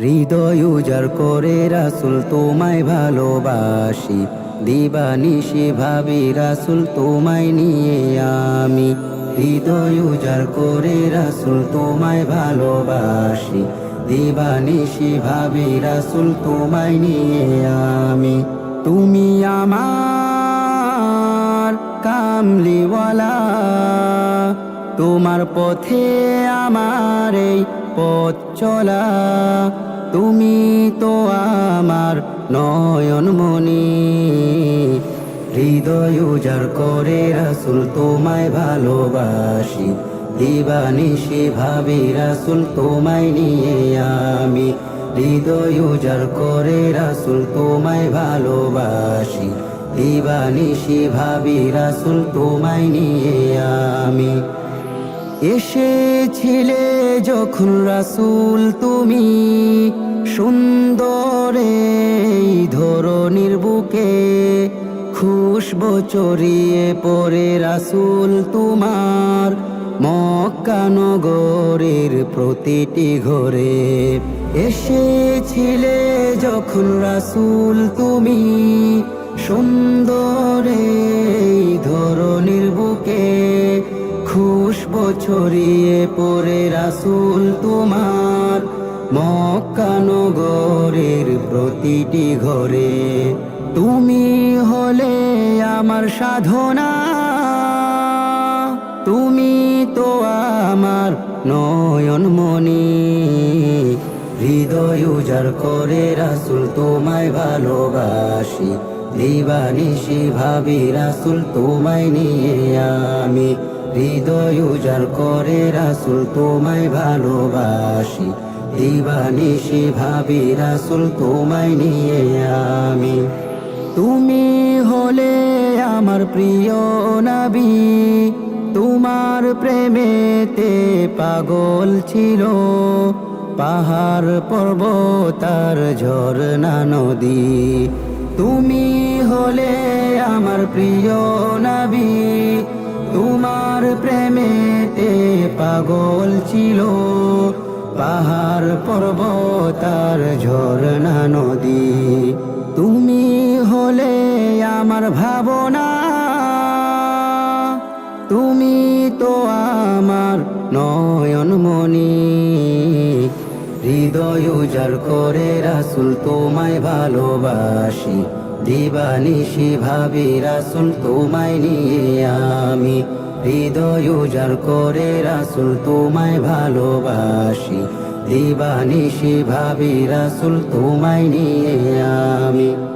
হৃদয় উজাড় করে রাসুল তোমায় ভালোবাসি। দিবানিশি ভাবি, রাসুল তোমায় নিয়ে আমি। হৃদয় উজাড় করে রাসুল তোমায় ভালোবাসি। দিবানিশি ভাবি, রাসুল তোমায় নিয়ে আমি। তুমি আমার কামলিওয়ালা। তোমার পথে আমার এই পথ চলা। তুমি তো আমার নয়নমণি হৃদয় উজাড় করে রাসুল তোমায় ভালোবাসি। দিবানিশি ভাবি রাসুল তোমায় নিয়ে আমি। হৃদয় উজাড় করে রাসুল তোমায় ভালোবাসি। দিবানিশি ভাবি রাসুল তোমায় নিয়ে আমি। এসেছিলে যখন রাসুল তুমি। সুন্দর ধরনের বুকে খুশবো চড়িয়ে পরে রাসুল তোমার। মক্কানগরের প্রতিটি ঘরে এসেছিলে যখন রাসুল তুমি। সুন্দর ধরনের বুকে খুশবো ছড়িয়ে পরে রাসুল তোমার মক্কানগরের প্রতিটি ঘরে। তুমি হলে আমার সাধনা, তুমি তো আমার নয়নমণি হৃদয় উজাড় করে রাসুল তোমায় ভালোবাসি, দিবানিশি ভাবি রাসুল তোমায় নিয়ে আমি হৃদয় উজাড় করে রাসুল তোমায় ভালোবাসি। দিবানিশি ভাবি, রাসুল তোমায় নিয়ে আমি। তুমি হলে আমার প্রিয় নাবি। তোমার প্রেমেতে পাগল ছিল। পাহাড় পর্বত আর ঝর্ণা নদী। তুমি হলে আমার প্রিয় নাবি। তোমার প্রেমেতে পাগল ছিল। পাহাড় পর্বত আর ঝর্ণা নদী। তুমি হলে আমার ভাবনা। তুমি তো আমার নয়নমণি হৃদয় উজাড় করে রাসুল তোমায় ভালোবাসি। দিবানিশি ভাবি রাসুল তোমায় নিয়ে আমি। হৃদয় উজার করে রাসুল তোমায় ভালোবাসি। দিবানিশি ভাবি রাসুল তোমায় নিয়ে আমি।